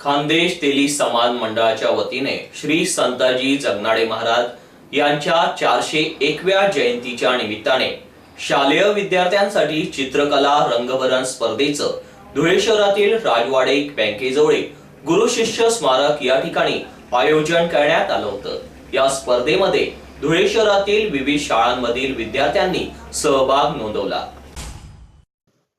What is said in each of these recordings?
खानदेश तेली समाज मंडळाच्या वतीने श्री संताजी जगनाडे महाराज यांच्या चारशे एकव्या जयंतीच्या निमित्ताने शालेय विद्यार्थ्यांसाठी चित्रकला रंगभरण स्पर्धेचं धुळे शहरातील राजवाडे बँकेजवळ गुरु शिष्य स्मारक या ठिकाणी आयोजन करण्यात आलं होतं. या स्पर्धेमध्ये धुळे शहरातील विविध शाळांमधील विद्यार्थ्यांनी सहभाग नोंदवला.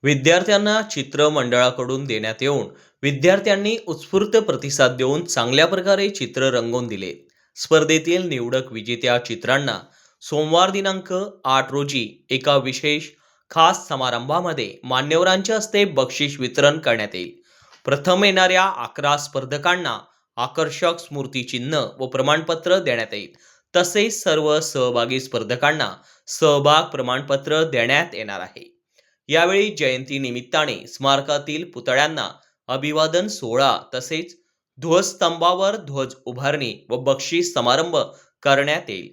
विद्यार्थ्यांना चित्र मंडळाकडून देण्यात येऊन विद्यार्थ्यांनी उत्स्फूर्त प्रतिसाद देऊन चांगल्या प्रकारे चित्र रंगवून दिले. स्पर्धेतील निवडक विजेत्या चित्रांना सोमवार दिनांक आठ रोजी एका विशेष खास समारंभामध्ये मान्यवरांच्या हस्ते बक्षीस वितरण करण्यात येईल. प्रथम येणाऱ्या अकरा स्पर्धकांना आकर्षक स्मृतिचिन्ह व प्रमाणपत्र देण्यात येईल. तसेच सर्व सहभागी स्पर्धकांना सहभाग प्रमाणपत्र देण्यात येणार आहे. यावेळी जयंती निमित्ताने स्मारकातील पुतळ्यांना अभिवादन सोहळा तसेच ध्वजस्तंभावर ध्वज उभारणी व बक्षीस समारंभ करण्यात येईल.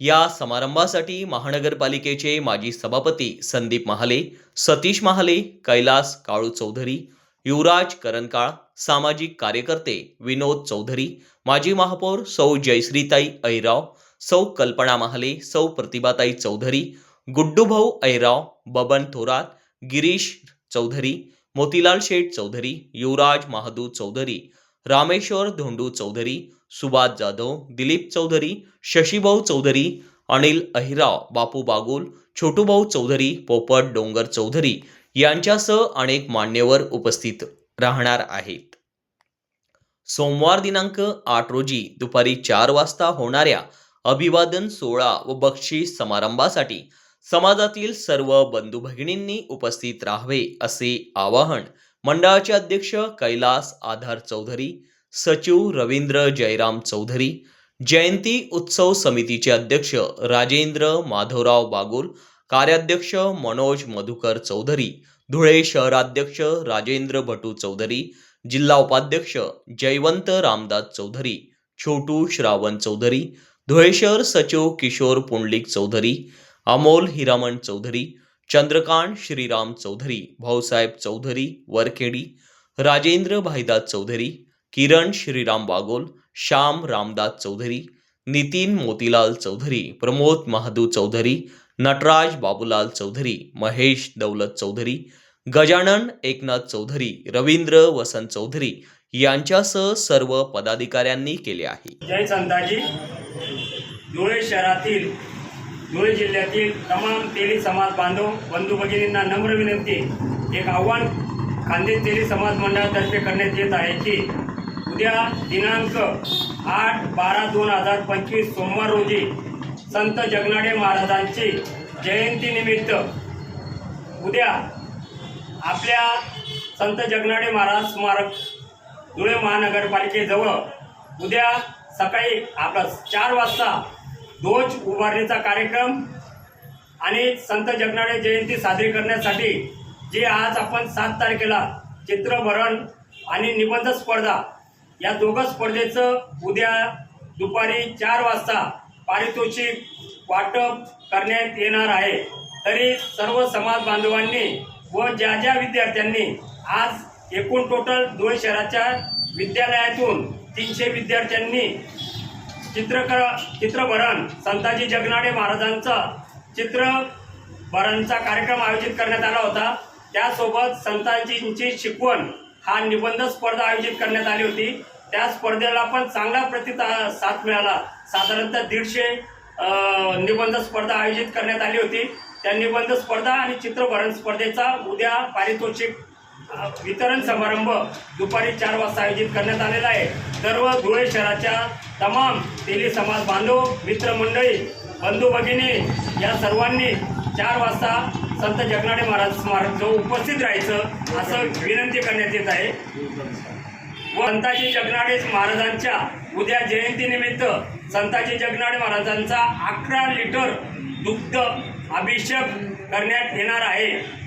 या समारंभासाठी महानगरपालिकेचे माजी सभापती संदीप महाले सतीश महाले कैलास काळू चौधरी युवराज करणकाळ सामाजिक कार्यकर्ते विनोद चौधरी माजी महापौर सौ जयश्रीताई ऐराव सौ कल्पना महाले सौ प्रतिभाताई चौधरी गुड्डूभाऊ ऐराव बबन थोरात गिरीश चौधरी मोतीलाल शेठ चौधरी युवराज महादू चौधरी रामेश्वर धोंडू चौधरी सुभाष जाधव दिलीप चौधरी शशीभाऊ चौधरी अनिल अहिराव बापू बागुल छोटूभाऊ चौधरी पोपट डोंगर चौधरी यांच्यासह अनेक मान्यवर उपस्थित राहणार आहेत. सोमवार दिनांक आठ रोजी दुपारी चार वाजता होणाऱ्या अभिवादन सोहळा व बक्षीस समारंभासाठी समाजातील सर्व बंधू भगिनींनी उपस्थित राहावे असे आवाहन मंडळाचे अध्यक्ष कैलास आधार चौधरी सचिव रवींद्र जयराम चौधरी जयंती उत्सव समितीचे अध्यक्ष राजेंद्र माधवराव बागुल कार्याध्यक्ष मनोज मधुकर चौधरी धुळे शहराध्यक्ष राजेंद्र भटू चौधरी जिल्हा उपाध्यक्ष जयवंत रामदास चौधरी छोटू श्रावण चौधरी धुळे शहर सचिव किशोर पुंडलिक चौधरी अमोल हिरामण चौधरी चंद्रकांत श्रीराम चौधरी भाऊसाहेब चौधरी वरखेडी राजेंद्र भाईदास चौधरी किरण श्रीराम बागोल श्याम रामदास चौधरी नितीन मोतीलाल चौधरी प्रमोद महादू चौधरी नटराज बाबूलाल चौधरी महेश दौलत चौधरी गजानन एकनाथ चौधरी रवींद्र वसंत चौधरी यांच्यासह सर्व पदाधिकाऱ्यांनी केले आहे. जय संताजी. धुळे शहरातील धुळे जिल्ह्यातील तमाम तेली समाज बांधव बंधू भगिनींना नम्र विनंती. एक आव्हान खांदे तेली समाज मंडळातर्फे करण्यात येत आहे की उद्या दिनांक आठ बारा दोन हजार पंचवीस सोमवार रोजी संत जगनाडे महाराजांची जयंतीनिमित्त उद्या आपल्या संत जगनाडे महाराज स्मारक धुळे महानगरपालिकेजवळ उद्या सकाळी आपला चार वाजता ध्वज उभारणीचा कार्यक्रम आणि संत जगनाडे जयंती साजरी करण्यासाठी जे आज आपण सात तारखेला चित्रभरण आणि निबंध स्पर्धा या दोघं स्पर्धेचं उद्या दुपारी चार वाजता पारितोषिक वाटप करण्यात येणार आहे. तरी सर्व समाज बांधवांनी व ज्या ज्या विद्यार्थ्यांनी आज एकूण टोटल दोन शहराच्या विद्यालयातून तीनशे विद्यार्थ्यांनी चित्रकर चित्रभरण संताजी जगनाडे महाराजांचा चित्रभरणचा कार्यक्रम आयोजित करण्यात आला होता. त्यासोबत संताजींची शिकवण हा निबंध स्पर्धा आयोजित करण्यात आली होती. त्या स्पर्धेला पण चांगला प्रतिता साथ मिळाला. साधारणतः दीडशे निबंध स्पर्धा आयोजित करण्यात आली होती. त्या निबंध स्पर्धा आणि चित्रभरण स्पर्धेचा उद्या पारितोषिक वितरण समारंभ दुपारी चार वाजता आयोजित करण्यात आलेला आहे. सर्व धुळे शहराच्या तमाम तेली समाज बांधव मित्रमंडळी बंधू भगिनी या सर्वांनी चार वाजता संत जगनाडे महाराज स्मारक उपस्थित राहायचं असं विनंती करण्यात येत आहे. व संताजी जगनाडे महाराजांच्या उद्या जयंतीनिमित्त संताजी जगनाडे महाराजांचा अकरा लिटर दुग्ध अभिषेक करण्यात येणार आहे.